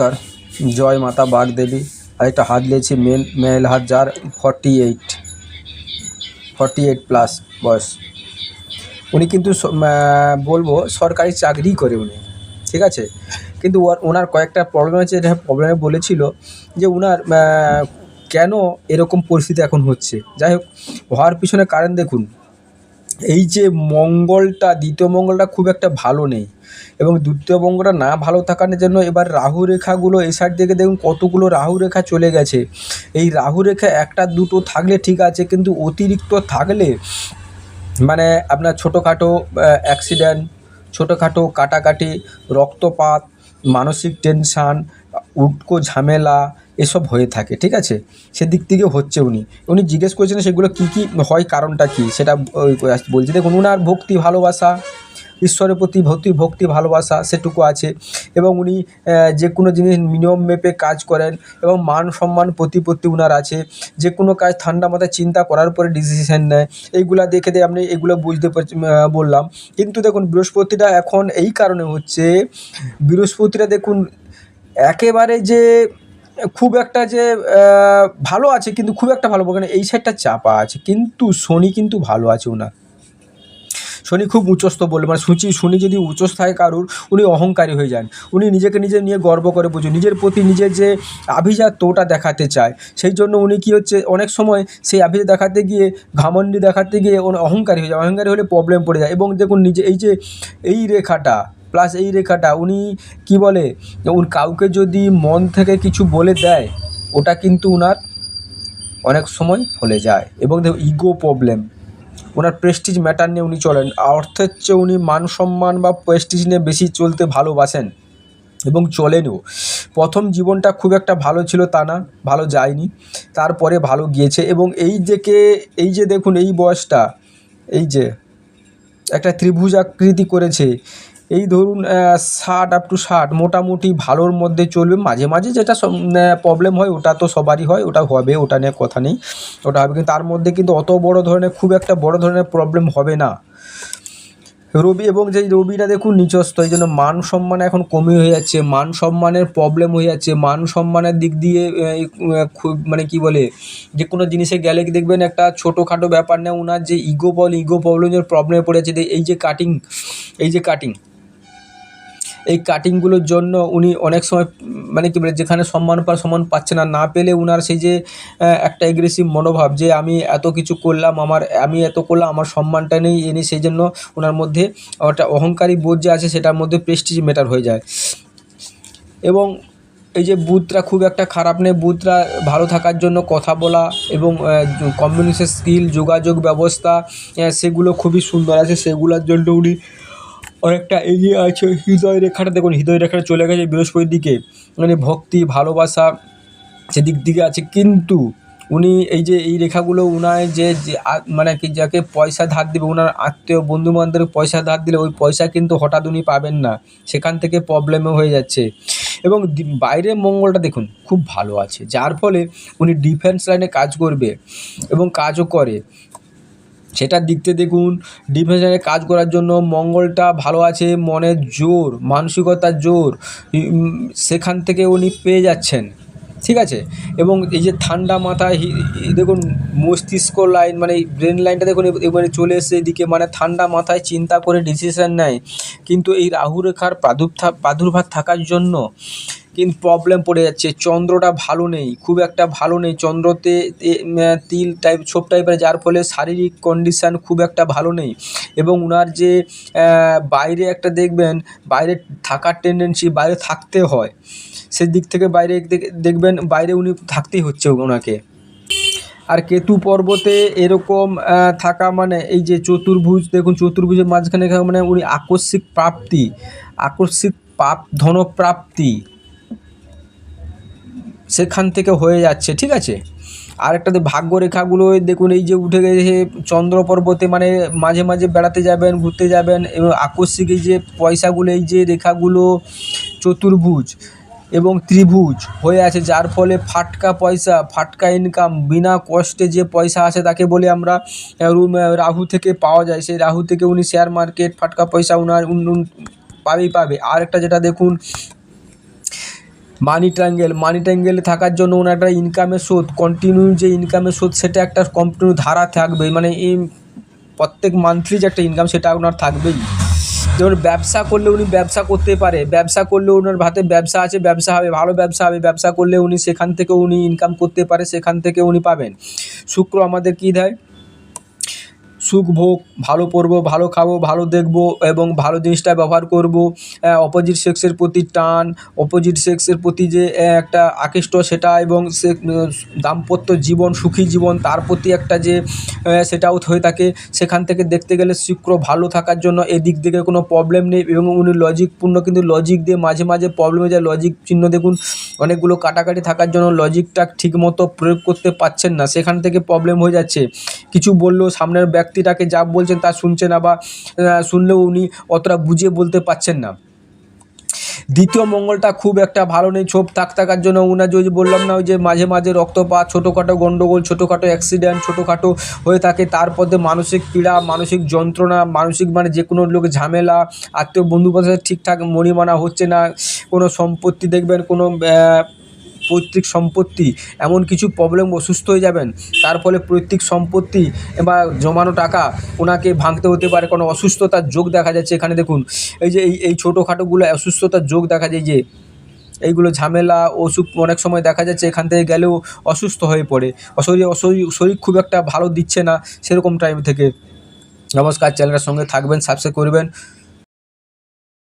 নমস্কার, জয় মাতা বাগদেবী। আর একটা হাত নিয়েছি মেল মেল হাত যার forty eight forty eight plus বয়স। উনি কিন্তু বলব সরকারি চাকরি করে উনি, ঠিক আছে? কিন্তু ওনার কয়েকটা প্রবলেম আছে, যেটা প্রবলেমে বলেছিল যে ওনার কেন এরকম পরিস্থিতি এখন হচ্ছে? যাই হোক হওয়ার পিছনে কারণ দেখুন। এই যে মঙ্গলটা, দ্বিতীয় মঙ্গলটা খুব একটা ভালো নেই এবং দ্বিতীয় মঙ্গলটা না ভালো থাকার জন্য এবার রাহু রেখাগুলো এই সাইড থেকে দেখুন কতগুলো রাহু রেখা চলে গেছে। এই রাহু রেখা একটা, দুটো থাকলে ঠিক আছে কিন্তু অতিরিক্ত থাকলে মানে আপনার ছোটোখাটো অ্যাক্সিডেন্ট ছোটোখাটো কাটাকাটি, রক্তপাত, মানসিক টেনশান উটকো ঝামেলা এসব হয়ে থাকে, ঠিক আছে? সেদিক থেকে হচ্ছে উনি। উনি জিজ্ঞেস করেছেন সেগুলো কী কী হয়, কারণটা কী? সেটা বলছি, দেখুন, উনার ভক্তি ভালোবাসা, ঈশ্বরের প্রতি ভক্তি ভক্তি ভালোবাসা সেটুকু আছে এবং উনি যে কোনো জিনিস নিয়ম মেপে কাজ করেন এবং মান সম্মান প্রতিপত্তি উনার আছে। যে কোনো কাজ ঠান্ডা মাথায় চিন্তা করার পরে ডিসিশন নেয়। এইগুলা দেখে দিয়ে আপনি এগুলো বুঝতে বললাম। কিন্তু দেখুন, বৃহস্পতিটা এখন এই কারণে হচ্ছে, বৃহস্পতিটা দেখুন, একেবারে যে খুব একটা যে ভালো আছে, কিন্তু খুব একটা ভালো না। এই সাইডটা চাপা আছে, কিন্তু শনি কিন্তু ভালো আছে ওনার শনি খুব উচ্চস্থ বলে মানে সূচি শনি যদি উচ্চস্থ থাকে কারুর, উনি অহংকারী হয়ে যান। উনি নিজেকে নিজে নিয়ে গর্ব করে বুঝুন নিজের প্রতি নিজের যে আভিজাত্যটা দেখাতে চায়, সেই জন্য উনি কী হচ্ছে, অনেক সময় সেই আভিজাত দেখাতে গিয়ে ঘামন্ডি দেখাতে গিয়ে অহংকারী হয়ে যায়। অহংকারী হলে প্রবলেম পড়ে যায়। এবং দেখুন, নিজে, এই যে, এই রেখাটা প্লাস এই রেখাটা, উনি কি বলে কাউকে যদি মন থেকে কিছু বলে দেয়, ওটা কিন্তু উনার অনেক সময় ফলে যায়। এবং দেখো ইগো প্রবলেম ওনার প্রেস্টিজ ম্যাটার নিয়ে উনি চলেন। অর্থের চেয়ে উনি মান সম্মান বা প্রেস্টিজ নিয়ে বেশি চলতে ভালোবাসেন এবং চলেনও। প্রথম জীবনটা খুব একটা ভালো ছিল তা না, ভালো যায়নি, তারপরে ভালো গিয়েছে এবং এই যে কে, এই যে দেখুন, এই বয়সটা, এই যে একটা ত্রিভুজ আকৃতি করেছে এই ধরুন ষাট আপ টু ষাট মোটামুটি ভালোর মধ্যে চলবে। মাঝে মাঝে যেটা প্রবলেম হয়, ওটা তো সবারই হয়, ওটা হবে, ওটা নিয়ে কথা নেই। ওটা হবে কিন্তু তার মধ্যে কিন্তু অত বড় ধরনের, খুব একটা বড় ধরনের প্রবলেম হবে না। রবি এবং যেই রবিটা দেখুন নিচস্ত এই জন্য মান সম্মান এখন কমে হয়ে যাচ্ছে। মান সম্মানের প্রবলেম হয়ে যাচ্ছে। মান সম্মানের দিক দিয়ে খুব মানে কি বলে, যে কোনো জিনিসে গেলে দেখবেন একটা ছোটোখাটো ব্যাপার না ওনার যে ইগো বল ইগো প্রবলেমের প্রবলেমে পড়েছে এই যে কাটিং এই যে কাটিং এই কাটিংগুলোর জন্য উনি অনেক সময় মানে কি বলে, যেখানে সম্মান পাওয়ার সম্মান পাচ্ছে না না পেলে উনার সেই যে একটা এগ্রেসিভ মনোভাব যে আমি এত কিছু করলাম, আমার, আমি এত করলাম, আমার সম্মানটা নেই, এ নেই, সেই জন্য ওনার মধ্যে একটা অহংকারী বোধ যে আছে, সেটার মধ্যে প্রেস্টিজ মেটার হয়ে যায়। এবং এই যে বুথটা খুব একটা খারাপ নেই বুথটা ভালো থাকার জন্য কথা বলা এবং কমিউনিকেশন স্কিল যোগাযোগ ব্যবস্থা সেগুলো খুবই সুন্দর আছে, সেগুলোর জন্য উনি অনেকটা এগিয়ে আছে। হৃদয় রেখাটা দেখুন, হৃদয় রেখাটা চলে গেছে বৃহস্পতির দিকে। মানে ভক্তি, ভালোবাসা সেদিক দিকে আছে। কিন্তু উনি এই যে, এই রেখাগুলো উনার যে মানে কি যাকে পয়সা ধার দেবে ওনার আত্মীয় বন্ধু বান্ধবের পয়সা ধার দিলে ওই পয়সা কিন্তু হঠাৎ উনি পাবেন না। সেখান থেকে প্রবলেমও হয়ে যাচ্ছে। এবং বাইরের মঙ্গলটা দেখুন, খুব ভালো আছে। যার ফলে উনি ডিফেন্স লাইনে কাজ করবে এবং কাজও করে। সেটার দিক থেকে দেখুন ডিপ্রেশনে কাজ করার জন্য মঙ্গলটা ভালো আছে, মনের জোর, মানসিকতার জোর সেখান থেকে উনি পেয়ে যাচ্ছেন। ঠিক আছে? এবং এই যে ঠান্ডা মাথায় দেখুন মস্তিষ্ক লাইন মানে ব্রেন লাইনটা দেখুন, এব- এবারে চলে এসে এদিকে মানে ঠান্ডা মাথায় চিন্তা করে ডিসিশন নেয়। কিন্তু এই রাহু রেখার প্রাদুর্ভাব প্রাদুর্ভাব থাকার জন্য কিন্তু প্রবলেম পড়ে যাচ্ছে। চন্দ্রটা ভালো নেই, খুব একটা ভালো নেই। চন্দ্রতে তিল টাইপ ছোপ টাইপের যার ফলে শারীরিক কন্ডিশান খুব একটা ভালো নেই। এবং ওনার যে বাইরে একটা দেখবেন, বাইরে থাকার টেন্ডেন্সি বাইরে থাকতে হয়। সেদিক থেকে বাইরে দেখবেন, বাইরে উনি থাকতেই হচ্ছে ওনাকে আর কেতু পর্বতে এরকম থাকা মানে এই যে চতুর্ভুজ, দেখুন চতুর্ভুজের মাঝখানে মানে উনি আকস্মিক প্রাপ্তি, আকস্মিক পাপ, ধনপ্রাপ্তি সেখান থেকে হয়ে যাচ্ছে, ঠিক আছে? আর একটা ভাগ্য রেখাগুলো দেখুন এই যে উঠে গেছে, চন্দ্র পর্বতে মানে মাঝে মাঝে বেড়াতে যাবেন, ঘুরতে যাবেন, এবং আকস্মিক এই যে পয়সাগুলো, এই যে রেখাগুলো, চতুর্ভুজ এবং ত্রিভুজ হয়ে আছে, যার ফলে ফাটকা পয়সা, ফাটকা ইনকাম বিনা কষ্টে যে পয়সা আসে তাকে বলে আমরা রাহু থেকে পাওয়া যায়। সেই রাহু থেকে উনি শেয়ার মার্কেট ফাটকা পয়সা উনার উন- উন- পাবেই পাবে। আর একটা যেটা দেখুন মানি ট্রাঙ্গেল মানি ট্রাঙ্গেলে থাকার জন্য ওনার একটা ইনকামের সোর্স কন্টিনিউ যে ইনকামের সোর্স সেটা একটা কন্টিনিউ ধারা থাকবে মানে এই প্রত্যেক মান্থলি যে একটা ইনকাম সেটা ওনার থাকবেই। যেমন ব্যবসা করলে উনি ব্যবসা করতে পারে, ব্যবসা করলে ওনার হাতে ব্যবসা আছে, ব্যবসা হবে, ভালো ব্যবসা হবে, ব্যবসা করলে উনি সেখান থেকে উনি ইনকাম করতে পারে, সেখান থেকে উনি পাবেন। শুক্র আমাদের কী দেয়? সুখ ভোগ, ভালো পরবো, ভালো খাব, ভালো দেখব এবং ভালো জিনিসটা ব্যবহার করব। অপোজিট সেক্সের প্রতি টান অপোজিট সেক্সের প্রতি যে একটা আকৃষ্ট সেটা এবং সে দাম্পত্য জীবন, সুখী জীবন, তার প্রতি একটা যে সেটাও হয়ে থাকে, সেখান থেকে দেখতে গেলে শুক্র ভালো থাকার জন্য এদিক থেকে কোনো প্রবলেম নেই এবং উনি লজিকপূর্ণ কিন্তু লজিক দিয়ে মাঝে মাঝে প্রবলেমে যায়। লজিক চিহ্ন দেখুন অনেকগুলো কাটাকাটি থাকার জন্য লজিকটা ঠিকমতো প্রয়োগ করতে পারছেন না। সেখান থেকে প্রবলেম হয়ে যাচ্ছে। কিছু বললেও সামনের ব্যক্তিটাকে যা বলছেন তা শুনছে না বা শুনলেও উনি অতটা বুঝিয়ে বলতে পারছেন না। দ্বিতীয় মঙ্গলটা খুব একটা ভালো নেই, ছোপ থাক থাকার জন্য ওনার যে বললাম না, ওই যে মাঝে মাঝে রক্তপাত, ছোটোখাটো গণ্ডগোল ছোটোখাটো অ্যাক্সিডেন্ট ছোটোখাটো হয়ে থাকে তারপরে মানসিক পীড়া, মানসিক যন্ত্রণা, মানসিক মানে যে কোনো লোক ঝামেলা, আত্মীয় বন্ধু বান্ধবের ঠিকঠাক মনিমানা হচ্ছে না, কোনো সম্পত্তি দেখবেন, কোনো পৈতৃক সম্পত্তি, এমন কিছু প্রবলেম অসুস্থ হয়ে যাবেন। তার ফলে পৈতৃক সম্পত্তি বা জমানো টাকা ওনাকে ভাঙতে হতে পারে। কোনো অসুস্থতার যোগ দেখা যাচ্ছে এখানে দেখুন। এই যে এই এই ছোটোখাটোগুলো অসুস্থতার যোগ দেখা যায় যে, এইগুলো ঝামেলা, অসুখ অনেক সময় দেখা যাচ্ছে এখান থেকে গেলেও অসুস্থ হয়ে পড়ে। শরীর শরীর খুব একটা ভালো দিচ্ছে না সেরকম টাইম থেকে। নমস্কার, চ্যানেলের সঙ্গে থাকবেন সাবস্ক্রাইব করবেন।